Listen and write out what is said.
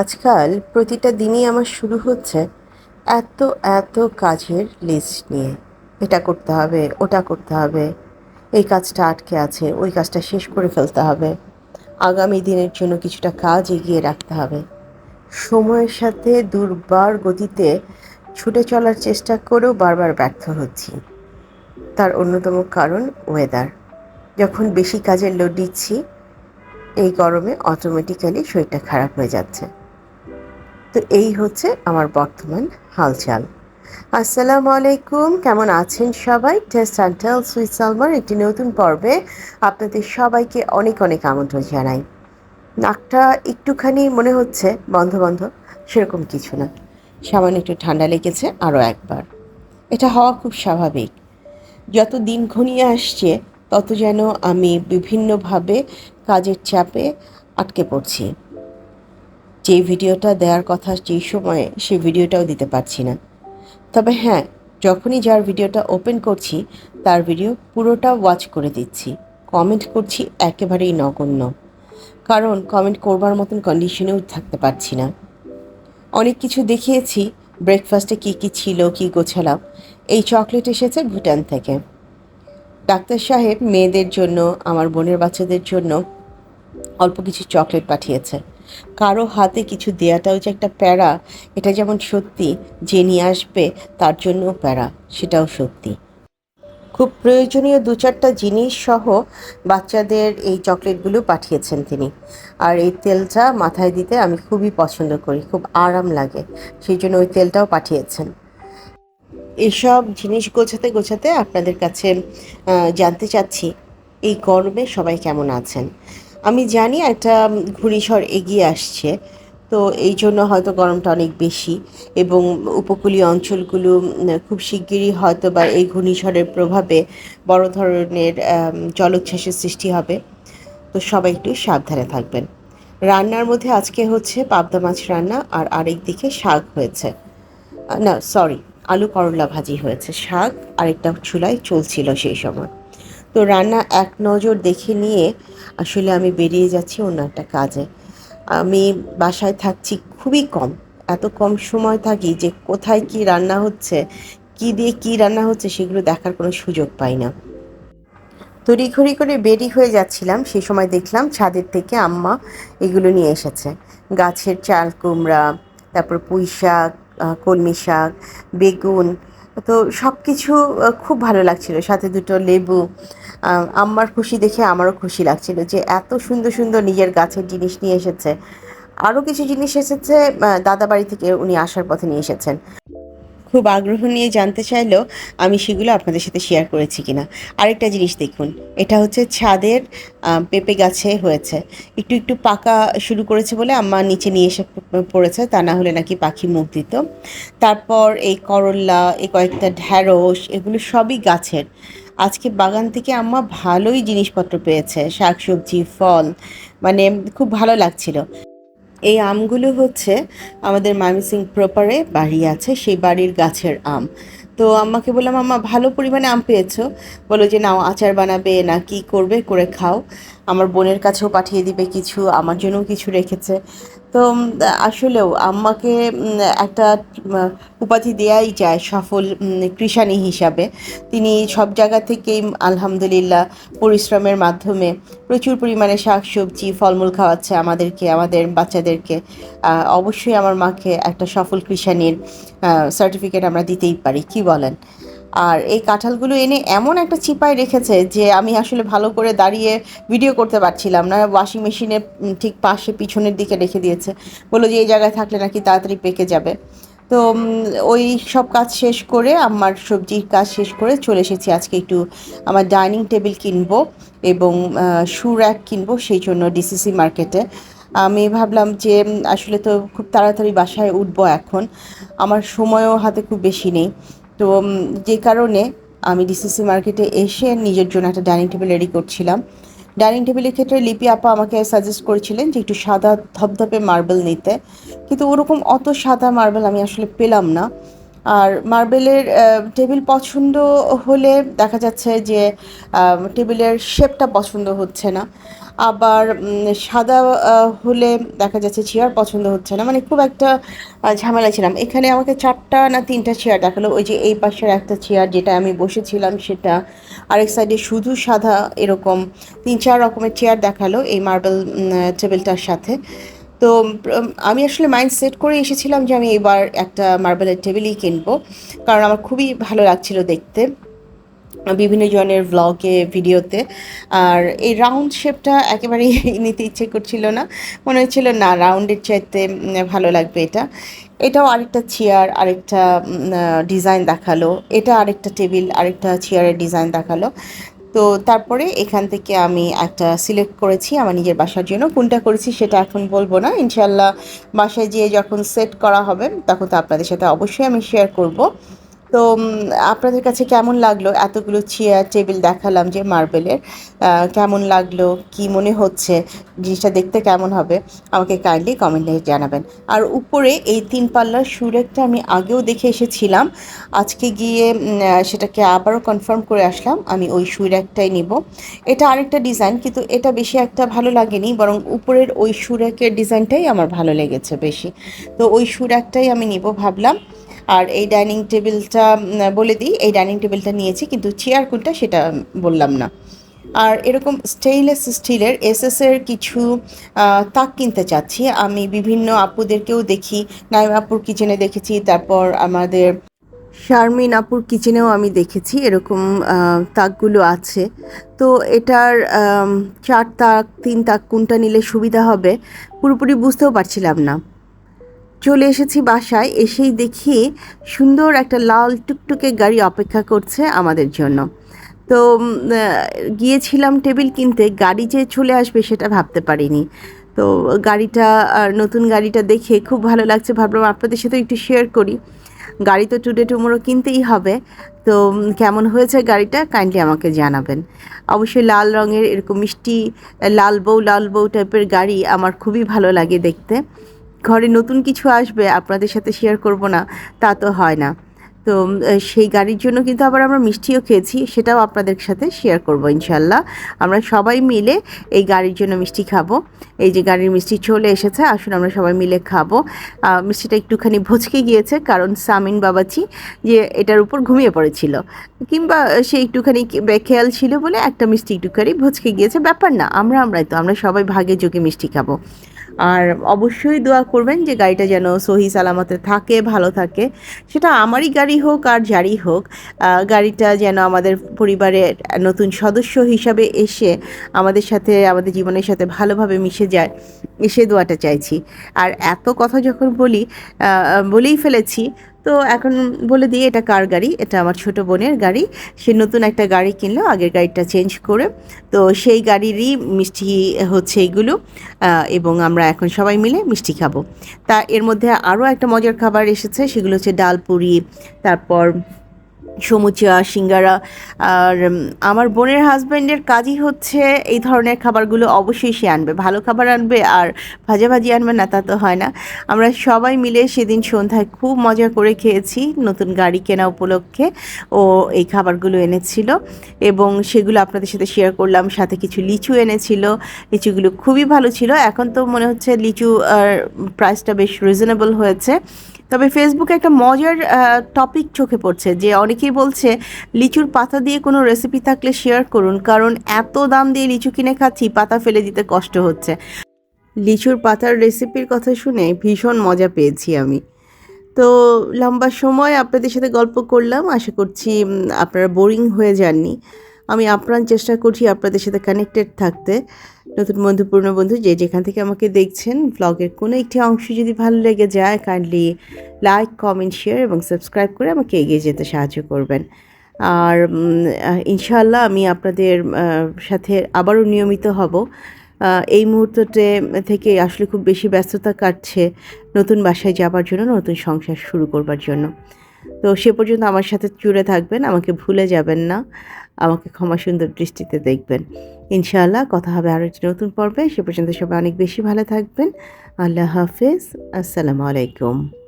আজকাল প্রতিটা দিনই আমার শুরু হচ্ছে এত এত কাজের লিস্ট নিয়ে। এটা করতে হবে, ওটা করতে হবে, এই কাজটা আটকে আছে, ওই কাজটা শেষ করে ফেলতে হবে। আগামী দিনের জন্য কিছুটা কাজ এগিয়ে রাখতে হবে। সময়ের সাথে দুর্বার গতিতে ছুটে চলার চেষ্টা করেও বারবার ব্যর্থ হচ্ছি। তার অন্যতম কারণ ওয়েদার যখন বেশি কাজের লোড দিচ্ছি এই গরমে অটোমেটিক্যালি শরীরটা খারাপ হয়ে যাচ্ছে। তো এই হচ্ছে আমার বর্তমান হালচাল। আসসালামু আলাইকুম, কেমন আছেন সবাই? টেস্ট অ্যান্ড সুইট সালমার একটি নতুন পর্বে আপনাদের সবাইকে অনেক অনেক আমন্ত্রণ জানাই। নাকটা একটুখানি মনে হচ্ছে বন্ধ বন্ধ, সেরকম কিছু না। সামান্য একটু ঠান্ডা লেগেছে আরও একবার। এটা হওয়া খুব স্বাভাবিক। যত দিন ঘনিয়ে আসছে, তত যেন আমি বিভিন্নভাবে কাজের চাপে আটকে পড়ছি। যে ভিডিওটা দেওয়ার কথা যেই সময়ে সেই ভিডিওটাও দিতে পারছি না। তবে হ্যাঁ যখনই যার ভিডিওটা ওপেন করছি, তার ভিডিও পুরোটা ওয়াচ করে দিচ্ছি। কমেন্ট করছি একেবারেই নগণ্য। কারণ কমেন্ট করবার মতন কন্ডিশনেও থাকতে পারছি না। অনেক কিছু দেখিয়েছি ব্রেকফাস্টে কী কী ছিল, কী গোছালাম, এই চকলেট এসেছে ভুটান থেকে। ডাক্তার সাহেব মেয়েদের জন্য, আমার বোনের বাচ্চাদের জন্য অল্প কিছু চকলেট পাঠিয়েছে। কারও হাতে কিছু দেয়াটাও যে একটা প্যারা, এটা যেমন সত্যি যে নিয়ে আসবে, তার জন্যও প্যারা, সেটাও সত্যি। খুব প্রয়োজনীয় দু চারটা জিনিস সহ বাচ্চাদের এই চকলেটগুলো পাঠিয়েছেন তিনি। আর এই তেলটা মাথায় দিতে আমি খুবই পছন্দ করি, খুব আরাম লাগে, সেই জন্য ওই তেলটাও পাঠিয়েছেন। এসব জিনিস গোছাতে গোছাতে আপনাদের কাছে জানতে চাচ্ছি, এই গরমে সবাই কেমন আছেন? আমি জানি একটা ঘূর্ণিঝড় এগিয়ে আসছে, তো এই জন্য হয়তো গরমটা অনেক বেশি এবং উপকূলীয় অঞ্চলগুলো খুব শিগগিরই হয়তো বা এই ঘূর্ণিঝড়ের প্রভাবে বড় ধরনের জলোচ্ছ্বাসের সৃষ্টি হবে। তো সবাই একটু সাবধানে থাকবেন। রান্নার মধ্যে আজকে হচ্ছে পাবদা মাছ রান্না আর আরেক দিকে শাক হয়েছে। না সরি আলু করলা ভাজি হয়েছে। শাক আরেকটা চুলায় চলছিল সেই সময়। তো রান্না এক নজর দেখে নিয়ে আসলে আমি বেরিয়ে যাচ্ছি অন্য একটা কাজে। আমি বাসায় থাকছি খুবই কম, এত কম সময় থাকি যে কোথায় কি রান্না হচ্ছে, কি দিয়ে কি রান্না হচ্ছে সেগুলো দেখার কোনো সুযোগ পাই না। তড়িঘড়ি করে বেরি হয়ে যাচ্ছিলাম সেই সময় দেখলাম ছাদের থেকে আম্মা এগুলো নিয়ে এসেছে। গাছের চাল, কুমড়া, তারপর পুঁই শাক কলমি শাক, বেগুন, তো সব কিছু খুব ভালো লাগছিল। সাথে দুটো লেবু আম্মার খুশি দেখে আমারও খুশি লাগছিল যে এত সুন্দর সুন্দর নিজের গাছের জিনিস নিয়ে এসেছে। আরও কিছু জিনিস এসেছে দাদা বাড়ি থেকে উনি আসার পথে নিয়ে এসেছেন। খুব আগ্রহ নিয়ে জানতে চাইলো আমি সেগুলো আপনাদের সাথে শেয়ার করেছি কিনা। আরেকটা জিনিস দেখুন, এটা হচ্ছে ছাদের পেঁপে গাছে হয়েছে। একটু একটু পাকা শুরু করেছে বলে আম্মা নিচে নিয়ে এসে পড়েছে, তা না হলে নাকি পাখি মুখ দিত। তারপর এই করল্লা এই কয়েকটা ঢ্যাঁড়স, এগুলো সবই গাছের। আজকে বাগান থেকে আম্মা ভালোই জিনিসপত্র পেয়েছে, শাকসবজি, ফল মানে খুব ভালো লাগছিল। এই আমগুলো হচ্ছে আমাদের মামিসিং প্রপারে বাড়ি আছে, সেই বাড়ির গাছের আম। তো আমাকে বললাম, আম্মা, ভালো পরিমাণে আম পেয়েছ। বলো যে, নাও, আচার বানাবে, না কি করবে, করে খাও। আমার বোনের কাছেও পাঠিয়ে দিবে কিছু, আমার জন্যও কিছু রেখেছে। তো আসলেও আম্মাকে একটা উপাধি দেওয়াই যায় সফল কৃষাণী হিসাবে। তিনি সব জায়গা থেকেই আলহামদুলিল্লাহ পরিশ্রমের মাধ্যমে প্রচুর পরিমাণে শাক সবজি ফলমূল খাওয়াচ্ছে আমাদেরকে, আমাদের বাচ্চাদেরকে। অবশ্যই আমার মাকে একটা সফল কৃষাণীর সার্টিফিকেট আমরা দিতেই পারি, কি বলেন? আর এই কাঁঠালগুলো এনে এমন একটা চিপায় রেখেছে যে আমি আসলে ভালো করে দাঁড়িয়ে ভিডিও করতে পারছিলাম না। ওয়াশিং মেশিনের ঠিক পাশে পিছনের দিকে রেখে দিয়েছে। বলল যে, এই জায়গায় থাকলে নাকি তাড়াতাড়ি পেকে যাবে। তো ওই সব কাজ শেষ করে, আমার সবজির কাজ শেষ করে চলে এসেছি। আজকে একটু আমার ডাইনিং টেবিল কিনবো এবং শু র্যাক কিনবো, সেই জন্য ডিসিসি মার্কেটে আমি ভাবলাম যে আসলে তো খুব তাড়াতাড়ি বাসায় উঠবো এখন। আমার সময়ও হাতে খুব বেশি নেই। তো যে কারণে আমি ডিসিসি মার্কেটে এসে নিজের জন্য একটা ডাইনিং টেবিল রেডি করছিলাম। ডাইনিং টেবিলের ক্ষেত্রে লিপি আপা আমাকে সাজেস্ট করেছিলেন যে একটু সাদা ধপধপে মার্বেল নিতে। কিন্তু ওরকম অত সাদা মার্বেল আমি আসলে পেলাম না। আর মার্বেলের টেবিল পছন্দ হলে দেখা যাচ্ছে যে টেবিলের শেপটা পছন্দ হচ্ছে না। আবার সাদা হলে দেখা যাচ্ছে চেয়ার পছন্দ হচ্ছে না। মানে খুব একটা ঝামেলা ছিলাম এখানে আমাকে চারটা না তিনটা চেয়ার দেখাল। ওই যে এই পাশের একটা চেয়ার যেটা আমি বসেছিলাম সেটা আরেক সাইডে শুধু সাদা এরকম তিন, চার রকমের চেয়ার দেখাল এই মার্বেল টেবিলটার সাথে। তো আমি আসলে মাইন্ড সেট করে এসেছিলাম যে আমি এবার একটা মার্বেলের টেবিলই কিনবো। কারণ আমার খুবই ভালো লাগছিল দেখতে। বিভিন্ন জনের ভ্লগে ভিডিওতে আর এই রাউন্ড শেপটা একেবারেই নিতে ইচ্ছে করছিল না। মনে হচ্ছিল, না রাউন্ডের চাইতে ভালো লাগবে এটা। এটাও আরেকটা চেয়ার আরেকটা ডিজাইন দেখাল। এটা আরেকটা টেবিল আরেকটা চেয়ারের ডিজাইন দেখাল। তো তারপরে এখান থেকে আমি একটা সিলেক্ট করেছি আমার নিজের বাসার জন্য। কোনটা করেছি সেটা এখন বলব না। ইনশাল্লাহ বাসায় যেয়ে যখন সেট করা হবে, তখন তো আপনাদের সাথে অবশ্যই আমি শেয়ার করব। তো আপনাদের কাছে কেমন লাগল এতগুলো চেয়ার টেবিল দেখালাম যে মার্বেলের? কেমন লাগল? কি মনে হচ্ছে? জিনিসটা দেখতে কেমন হবে? আমাকে কাইন্ডলি কমেন্টে জানাবেন। আর উপরে এই তিন পাল্লার সুরেকটা আমি আগেও দেখে এসেছিলাম। আজকে গিয়ে সেটাকে আবারও কনফার্ম করে আসলাম। আমি ওই সুরেকটাই নিব। এটা আরেকটা ডিজাইন কিন্তু এটা বেশি একটা ভালো লাগেনি, বরং উপরের ওই সুরেকের ডিজাইনটাই আমার ভালো লেগেছে বেশি। তো ওই সুরেকটাই আমি নিব ভাবলাম। আর এই ডাইনিং টেবিলটা বলে দিই, এই ডাইনিং টেবিলটা নিয়েছি, কিন্তু চেয়ার কোনটা সেটা বললাম না। আর এরকম স্টেইনলেস স্টিলের এসএস এর কিছু তাক কিনতে চাচ্ছি। আমি বিভিন্ন আপুদেরকেও দেখি, নাইম আপুর কিচেনে দেখেছি, তারপর আমাদের শারমিন আপুর কিচেনেও আমি দেখেছি, এরকম তাকগুলো আছে। তো এটার চার তাক, তিন তাক, কোনটা নিলে সুবিধা হবে, পুরোপুরি বুঝতেও পারছিলাম না। চলে এসেছি বাসায়, এসেই দেখি সুন্দর একটা লাল টুকটুকে গাড়ি অপেক্ষা করছে আমাদের জন্য। তো গিয়েছিলাম টেবিল কিনতে, গাড়ি যে চলে আসবে সেটা ভাবতে পারিনি। তো, গাড়িটা নতুন গাড়িটা দেখে খুব ভালো লাগছে, ভাবলাম আপনাদের সাথে একটু শেয়ার করি। গাড়ি তো টুডে টুমোরো কিনতেই হবে। তো কেমন হয়েছে গাড়িটা কাইন্ডলি আমাকে জানাবেন। অবশ্যই লাল রঙের এরকম মিষ্টি, লাল বউ লাল বউ টাইপের গাড়ি আমার খুবই ভালো লাগে দেখতে। ঘরে নতুন কিছু আসবে, আপনাদের সাথে শেয়ার করব না, তা তো হয় না। তো সেই গাড়ির জন্য কিন্তু আবার আমরা মিষ্টিও খেয়েছি, সেটাও আপনাদের সাথে শেয়ার করব ইনশাল্লাহ আমরা সবাই মিলে এই গাড়ির জন্য মিষ্টি খাব। এই যে গাড়ির মিষ্টি চলে এসেছে, আসুন আমরা সবাই মিলে খাব। মিষ্টিটা একটুখানি ভচকে গিয়েছে, কারণ সামিন বাবাচি যে এটার উপর ঘুমিয়ে পড়েছিল। কিংবা সে একটুখানি খেয়াল ছিল বলে একটা মিষ্টি একটুখানি ভচকে গিয়েছে, ব্যাপার না, আমরা আমরাই তো, আমরা সবাই ভাগে যোগে মিষ্টি খাব। আর অবশ্যই দোয়া করবেন যে গাড়িটা যেন সহি সালামতে থাকে, ভালো থাকে। সেটা আমারই গাড়ি হোক আর যারই হোক গাড়িটা যেন আমাদের পরিবারের নতুন সদস্য হিসাবে এসে আমাদের সাথে, আমাদের জীবনের সাথে ভালোভাবে মিশে যায় সে দোয়াটা চাইছি। আর এত কথা যখন বলি বলেই ফেলেছি তো এখন বলে দিয়ে এটা কার গাড়ি? এটা আমার ছোট বোনের গাড়ি। সে নতুন একটা গাড়ি কিনলো, আগের গাড়িটা চেঞ্জ করে। তো সেই গাড়িরই মিষ্টি হচ্ছে এইগুলো এবং আমরা এখন সবাই মিলে মিষ্টি খাব। তা এর মধ্যে আরও একটা মজার খাবার এসেছে, সেগুলো হচ্ছে ডাল পুরি, তারপর সমুচা, সিঙ্গারা, আর আমার বোনের হাজব্যান্ডের কাজই হচ্ছে এই ধরনের খাবারগুলো অবশ্যই সে আনবে। ভালো খাবার আনবে আর ভাজা ভাজি আনবে না, তা তো হয় না। আমরা সবাই মিলে সেদিন সন্ধ্যায় খুব মজা করে খেয়েছি নতুন গাড়ি কেনা উপলক্ষে। ও এই খাবারগুলো এনেছিল এবং সেগুলো আপনাদের সাথে শেয়ার করলাম। সাথে কিছু লিচু এনেছিল। লিচুগুলো খুবই ভালো ছিল। এখন তো মনে হচ্ছে লিচু আর প্রাইসটা বেশ রিজনেবল হয়েছে। তবে ফেসবুকে একটা মজার টপিক চোখে পড়ছে, যে অনেকেই বলছে, লিচুর পাতা দিয়ে কোনো রেসিপি থাকলে শেয়ার করুন, কারণ এত দাম দিয়ে লিচু কিনে খাচ্ছি, পাতা ফেলে দিতে কষ্ট হচ্ছে। লিচুর পাতার রেসিপির কথা শুনে ভীষণ মজা পেয়েছি আমি। তো লম্বা সময় আপনাদের সাথে গল্প করলাম, আশা করছি আপনারা বোরিং হয়ে যাননি। আমি আপ্রাণ চেষ্টা করছি আপনাদের সাথে কানেক্টেড থাকতে। নতুন বন্ধু, পুরনো বন্ধু যে যেখান থেকে আমাকে দেখছেন ব্লগের কোনো একটি অংশ যদি ভালো লেগে যায় কাইন্ডলি লাইক কমেন্ট শেয়ার এবং সাবস্ক্রাইব করে আমাকে এগিয়ে যেতে সাহায্য করবেন। আর ইনশাল্লাহ আমি আপনাদের সাথে আবারও নিয়মিত হব। এই মুহূর্ততে থেকে আসলে খুব বেশি ব্যস্ততা কাটছে নতুন বাসায় যাবার জন্য, নতুন সংসার শুরু করবার জন্য। তো সে পর্যন্ত আমার সাথে জুড়ে থাকবেন, আমাকে ভুলে যাবেন না। আমাকে ক্ষমা সুন্দর দৃষ্টিতে দেখবেন। ইনশাআল্লাহ কথা হবে আরও নতুন পর্বে। সে পর্যন্ত সবাই অনেক বেশি ভালো থাকবেন। আল্লাহ হাফেজ। আসসালামু আলাইকুম।